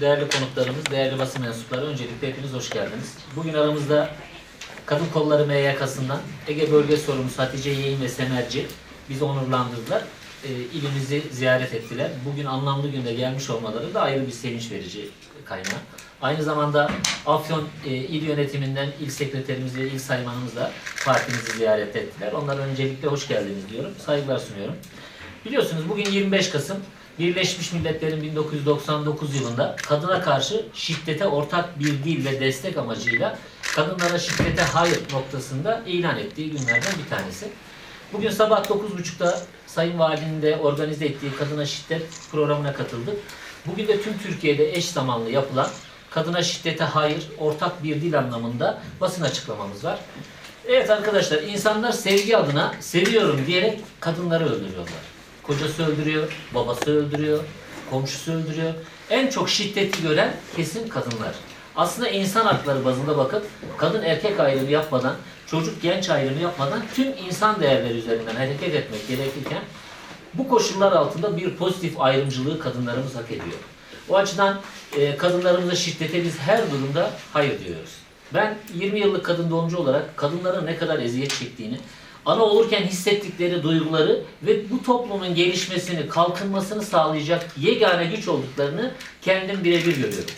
Değerli konuklarımız, değerli basın mensupları öncelikle hepiniz hoş geldiniz. Bugün aramızda Kadın Kolları MYK'sından Ege Bölge Sorumlusu Hatice Yeğin ve Semerci bizi onurlandırdılar. E, ilimizi ziyaret ettiler. Bugün anlamlı günde gelmiş olmaları da ayrı bir sevinç verici kaynağı. Aynı zamanda Afyon e, İl Yönetiminden il sekreterimiz ve il saymanımız da partimizi ziyaret ettiler. Onlara öncelikle hoş geldiniz diyorum. Saygılar sunuyorum. Biliyorsunuz bugün 25 Kasım Birleşmiş Milletler'in 1999 yılında kadına karşı şiddete ortak bir dil ve destek amacıyla kadınlara şiddete hayır noktasında ilan ettiği günlerden bir tanesi. Bugün sabah 9.30'da Sayın Valinin de organize ettiği kadına şiddet programına katıldık. Bugün de tüm Türkiye'de eş zamanlı yapılan kadına şiddete hayır ortak bir dil anlamında basın açıklamamız var. Evet arkadaşlar insanlar sevgi adına seviyorum diyerek kadınları öldürüyorlar. Kocası öldürüyor, babası öldürüyor, komşusu öldürüyor. En çok şiddeti gören kesin kadınlar. Aslında insan hakları bazında bakıp kadın erkek ayrımı yapmadan, çocuk genç ayrımı yapmadan tüm insan değerleri üzerinden hareket etmek gerekirken bu koşullar altında bir pozitif ayrımcılığı kadınlarımız hak ediyor. O açıdan e, kadınlarımıza şiddete biz her durumda hayır diyoruz. Ben 20 yıllık kadın doğumcu olarak kadınların ne kadar eziyet çektiğini, ana olurken hissettikleri duyguları ve bu toplumun gelişmesini, kalkınmasını sağlayacak yegane güç olduklarını kendim birebir görüyorum.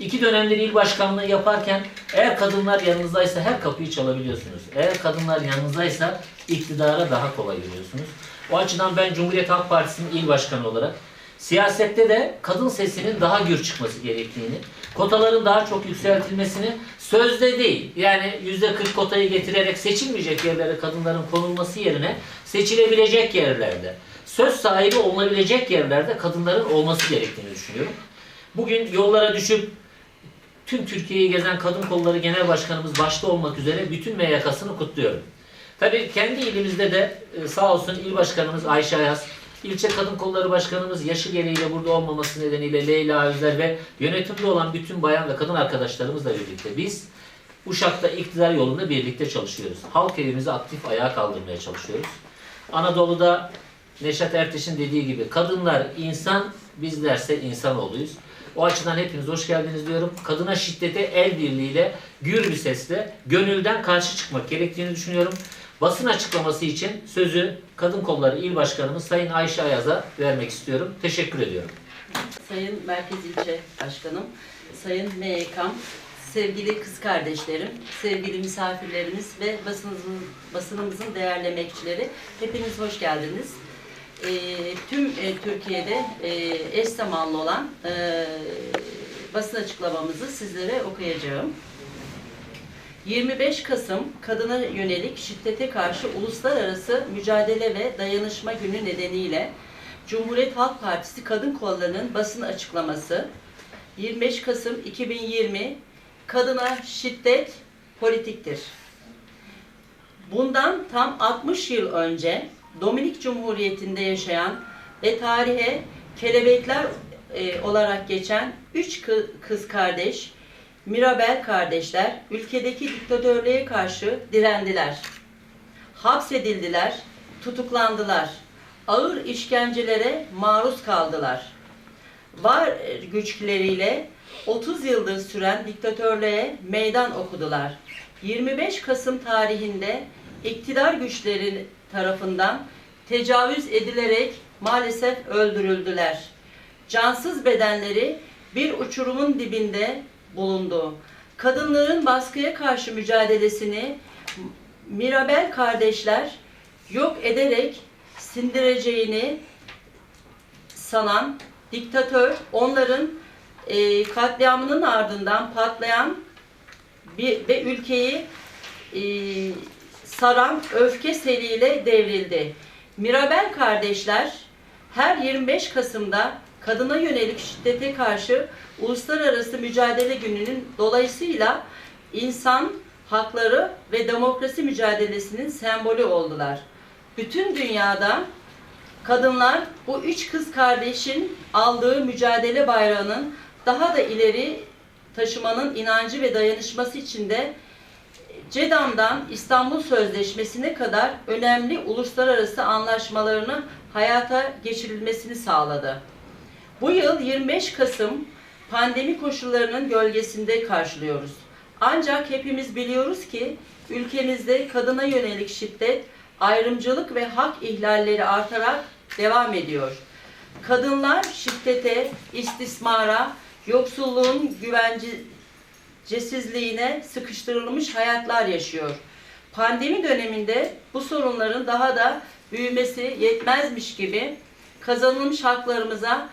İki dönemdir il başkanlığı yaparken eğer kadınlar yanınızdaysa her kapıyı çalabiliyorsunuz. Eğer kadınlar yanınızdaysa iktidara daha kolay giriyorsunuz. O açıdan ben Cumhuriyet Halk Partisi'nin il başkanı olarak siyasette de kadın sesinin daha gür çıkması gerektiğini, kotaların daha çok yükseltilmesini sözde değil, yani yüzde 40 kotayı getirerek seçilmeyecek yerlere kadınların konulması yerine seçilebilecek yerlerde, söz sahibi olunabilecek yerlerde kadınların olması gerektiğini düşünüyorum. Bugün yollara düşüp tüm Türkiye'yi gezen Kadın Kolları Genel Başkanımız başta olmak üzere bütün MYK'sını kutluyorum. Tabii kendi ilimizde de e, sağ olsun il başkanımız Ayşe Ayaz, ilçe kadın kolları başkanımız yaşı gereğiyle burada olmaması nedeniyle Leyla Özer ve yönetimde olan bütün bayan ve kadın arkadaşlarımızla birlikte biz Uşak'ta iktidar yolunda birlikte çalışıyoruz. Halk evimizi aktif ayağa kaldırmaya çalışıyoruz. Anadolu'da Neşet Ertaş'ın dediği gibi kadınlar insan, bizlerse insanoğluyuz. O açıdan hepiniz hoş geldiniz diyorum. Kadına şiddete el birliğiyle, gür bir sesle, gönülden karşı çıkmak gerektiğini düşünüyorum. Basın açıklaması için sözü Kadın Kolları İl Başkanımız Sayın Ayşe Ayaz'a vermek istiyorum. Teşekkür ediyorum. Sayın Merkez İlçe Başkanım, Sayın MYK'm, sevgili kız kardeşlerim, sevgili misafirlerimiz ve basınımızın, basınımızın değerli emekçileri, hepiniz hoş geldiniz. Ee, tüm e, Türkiye'de e, eş zamanlı olan e, basın açıklamamızı sizlere okuyacağım. 25 Kasım kadına yönelik şiddete karşı uluslararası mücadele ve dayanışma günü nedeniyle Cumhuriyet Halk Partisi Kadın Kolları'nın basın açıklaması 25 Kasım 2020 Kadına şiddet politiktir. Bundan tam 60 yıl önce Dominik Cumhuriyeti'nde yaşayan ve tarihe kelebekler e, olarak geçen üç kı- kız kardeş Mirabel kardeşler ülkedeki diktatörlüğe karşı direndiler. Hapsedildiler, tutuklandılar. Ağır işkencelere maruz kaldılar. Var güçleriyle 30 yıldır süren diktatörlüğe meydan okudular. 25 Kasım tarihinde iktidar güçleri tarafından tecavüz edilerek maalesef öldürüldüler. Cansız bedenleri bir uçurumun dibinde bulundu. Kadınların baskıya karşı mücadelesini Mirabel kardeşler yok ederek sindireceğini sanan diktatör onların e, katliamının ardından patlayan bir, ve ülkeyi e, saran öfke seliyle devrildi. Mirabel kardeşler her 25 Kasım'da kadına yönelik şiddete karşı uluslararası mücadele gününün dolayısıyla insan hakları ve demokrasi mücadelesinin sembolü oldular. Bütün dünyada kadınlar bu üç kız kardeşin aldığı mücadele bayrağının daha da ileri taşımanın inancı ve dayanışması içinde CEDAM'dan İstanbul Sözleşmesi'ne kadar önemli uluslararası anlaşmalarını hayata geçirilmesini sağladı. Bu yıl 25 Kasım pandemi koşullarının gölgesinde karşılıyoruz. Ancak hepimiz biliyoruz ki ülkemizde kadına yönelik şiddet, ayrımcılık ve hak ihlalleri artarak devam ediyor. Kadınlar şiddete, istismara, yoksulluğun güvencesizliğine sıkıştırılmış hayatlar yaşıyor. Pandemi döneminde bu sorunların daha da büyümesi yetmezmiş gibi kazanılmış haklarımıza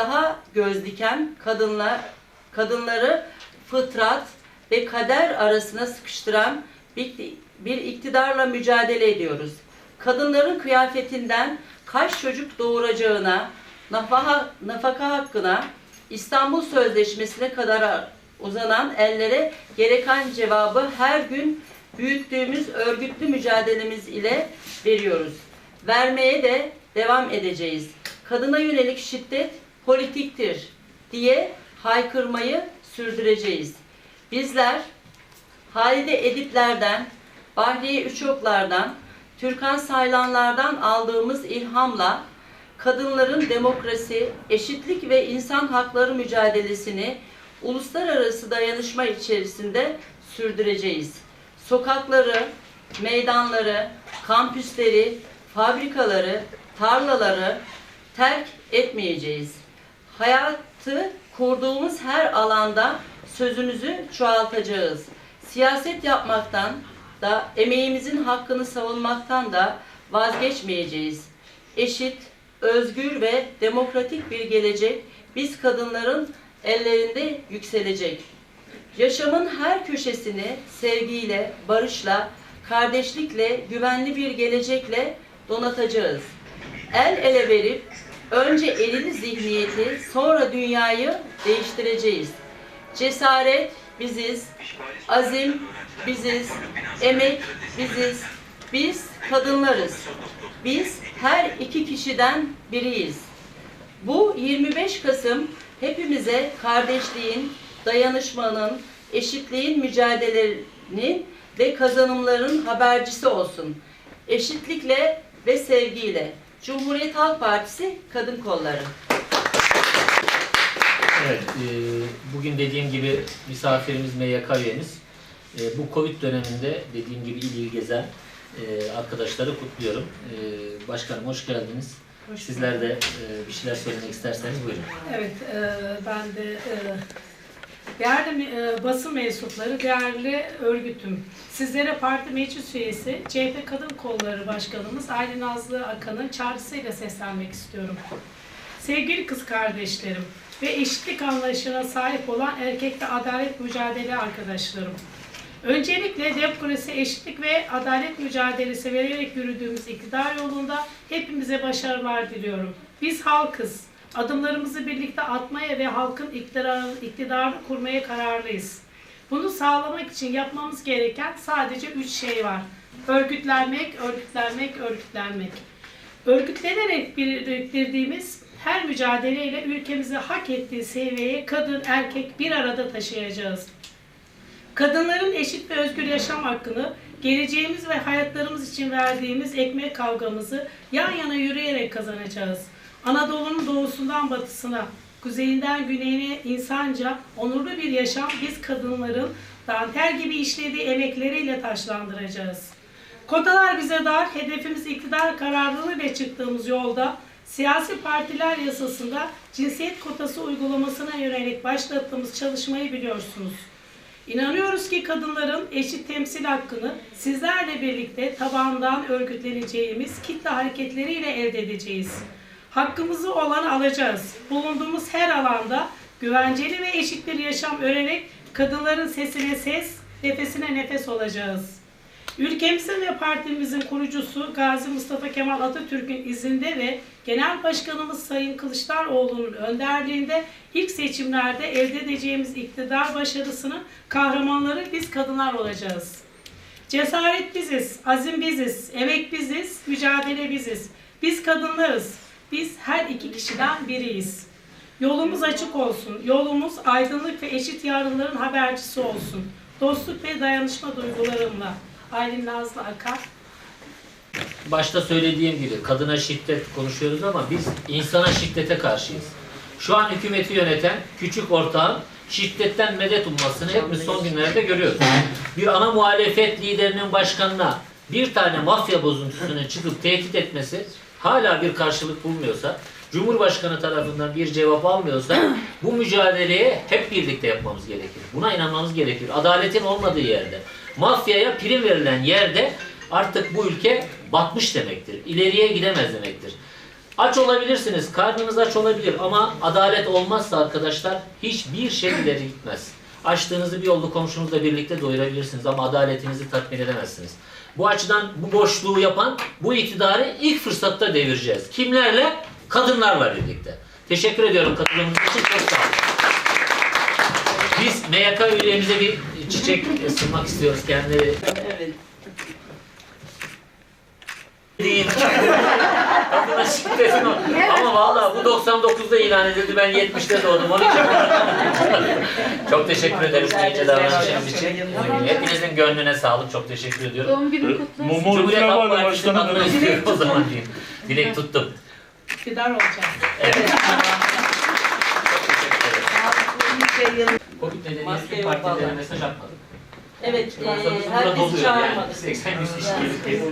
daha göz diken kadınlar kadınları fıtrat ve kader arasına sıkıştıran bir, bir iktidarla mücadele ediyoruz. Kadınların kıyafetinden kaç çocuk doğuracağına, nafaka, nafaka hakkına, İstanbul Sözleşmesi'ne kadar uzanan ellere gereken cevabı her gün büyüttüğümüz örgütlü mücadelemiz ile veriyoruz. Vermeye de devam edeceğiz. Kadına yönelik şiddet politiktir diye haykırmayı sürdüreceğiz. Bizler Halide Edipler'den, Bahriye Üçoklar'dan, Türkan Saylanlar'dan aldığımız ilhamla kadınların demokrasi, eşitlik ve insan hakları mücadelesini uluslararası dayanışma içerisinde sürdüreceğiz. Sokakları, meydanları, kampüsleri, fabrikaları, tarlaları terk etmeyeceğiz. Hayatı kurduğumuz her alanda sözümüzü çoğaltacağız. Siyaset yapmaktan da emeğimizin hakkını savunmaktan da vazgeçmeyeceğiz. Eşit, özgür ve demokratik bir gelecek biz kadınların ellerinde yükselecek. Yaşamın her köşesini sevgiyle, barışla, kardeşlikle, güvenli bir gelecekle donatacağız. El ele verip önce elini zihniyeti, sonra dünyayı değiştireceğiz. Cesaret biziz, azim biziz, emek biziz. Biz kadınlarız. Biz her iki kişiden biriyiz. Bu 25 Kasım hepimize kardeşliğin, dayanışmanın, eşitliğin mücadelelerinin ve kazanımların habercisi olsun. Eşitlikle ve sevgiyle. Cumhuriyet Halk Partisi Kadın Kolları. Evet, e, bugün dediğim gibi misafirimiz MYK üyemiz. E, bu Covid döneminde dediğim gibi il il gezen e, arkadaşları kutluyorum. E, başkanım hoş geldiniz. Hoş Sizler de e, bir şeyler söylemek isterseniz buyurun. Evet, e, ben de e, değerli e, basın mensupları, değerli örgütüm. Sizlere parti meclis üyesi, CHP Kadın Kolları Başkanımız Aylin Nazlı Akan'ın çağrısıyla seslenmek istiyorum. Sevgili kız kardeşlerim ve eşitlik anlayışına sahip olan erkek ve adalet mücadele arkadaşlarım. Öncelikle demokrasi, eşitlik ve adalet mücadelesi vererek yürüdüğümüz iktidar yolunda hepimize başarılar diliyorum. Biz halkız. Adımlarımızı birlikte atmaya ve halkın iktidarını, iktidarını kurmaya kararlıyız. Bunu sağlamak için yapmamız gereken sadece üç şey var. Örgütlenmek, örgütlenmek, örgütlenmek. Örgütlenerek biriktirdiğimiz her mücadeleyle ülkemizi hak ettiği seviyeye kadın, erkek bir arada taşıyacağız. Kadınların eşit ve özgür yaşam hakkını, geleceğimiz ve hayatlarımız için verdiğimiz ekmek kavgamızı yan yana yürüyerek kazanacağız. Anadolu'nun doğusundan batısına, kuzeyinden güneyine insanca, onurlu bir yaşam biz kadınların dantel gibi işlediği emekleriyle taşlandıracağız. Kotalar bize dar, hedefimiz iktidar kararlılığıyla çıktığımız yolda siyasi partiler yasasında cinsiyet kotası uygulamasına yönelik başlattığımız çalışmayı biliyorsunuz. İnanıyoruz ki kadınların eşit temsil hakkını sizlerle birlikte tabandan örgütleneceğimiz kitle hareketleriyle elde edeceğiz. Hakkımızı olanı alacağız. Bulunduğumuz her alanda güvenceli ve eşit bir yaşam örerek kadınların sesine ses, nefesine nefes olacağız. Ülkemizin ve partimizin kurucusu Gazi Mustafa Kemal Atatürk'ün izinde ve Genel Başkanımız Sayın Kılıçdaroğlu'nun önderliğinde ilk seçimlerde elde edeceğimiz iktidar başarısının kahramanları biz kadınlar olacağız. Cesaret biziz, azim biziz, emek biziz, mücadele biziz. Biz kadınlarız. Biz her iki kişiden biriyiz. Yolumuz açık olsun. Yolumuz aydınlık ve eşit yarınların habercisi olsun. Dostluk ve dayanışma duygularımla. Aylin Nazlı Akar. Başta söylediğim gibi kadına şiddet konuşuyoruz ama biz insana şiddete karşıyız. Şu an hükümeti yöneten küçük ortağın şiddetten medet ummasını hepimiz son günlerde görüyoruz. Bir ana muhalefet liderinin başkanına bir tane mafya bozuntusunun çıkıp tehdit etmesi hala bir karşılık bulmuyorsa, Cumhurbaşkanı tarafından bir cevap almıyorsa bu mücadeleye hep birlikte yapmamız gerekir. Buna inanmamız gerekir. Adaletin olmadığı yerde, mafyaya prim verilen yerde artık bu ülke batmış demektir. İleriye gidemez demektir. Aç olabilirsiniz, karnınız aç olabilir ama adalet olmazsa arkadaşlar hiçbir şey ileri gitmez. Açtığınızı bir yollu komşunuzla birlikte doyurabilirsiniz ama adaletinizi tatmin edemezsiniz. Bu açıdan bu boşluğu yapan bu iktidarı ilk fırsatta devireceğiz. Kimlerle? Kadınlarla birlikte. Teşekkür ediyorum katılımınız için. Çok sağ olun. Biz MYK üyelerimize bir çiçek ısınmak istiyoruz kendileri. Evet. değil. Kadına şiddetin o. Ama vallahi bu 99'da ilan edildi. Ben 70'te doğdum. Onun için çok teşekkür ederim bu iyice davranışınız için. Hepinizin gönlüne sağlık. Çok teşekkür ediyorum. Doğum günün kutlu olsun. Cumhuriyet Halk Partisi'nin adına istiyorum o zaman diyeyim. Dilek tuttum. İktidar olacağız. Evet. Çok teşekkür ederim. Covid nedeniyle tüm partilere mesaj atmadım. Evet, e, yani. çağırmadık. 80 100 kişi.